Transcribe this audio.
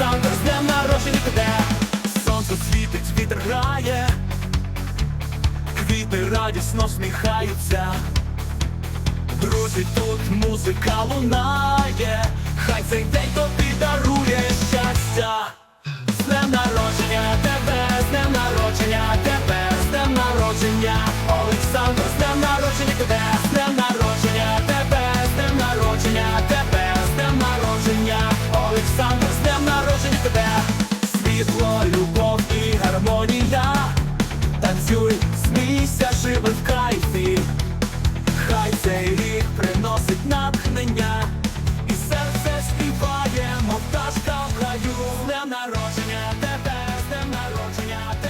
Олександр з днем народження тебе. Сонце світить, вітер грає, квіти радісно сміхаються. Друзі, тут музика лунає, хай цей день тобі дарує щастя, з днем народження тебе, з днем народження тебе, з днем народження, Олександр, з днем народження тебе, з днем народження тебе, з днем народження тебе, з днем народження, Олександр світло, любов і гармонія. Танцюй, смійся, живи в кайфі. Хай цей рік приносить натхнення. І серце співає, мов пташка в краю. З днем народження тебе, з днем народження тебе.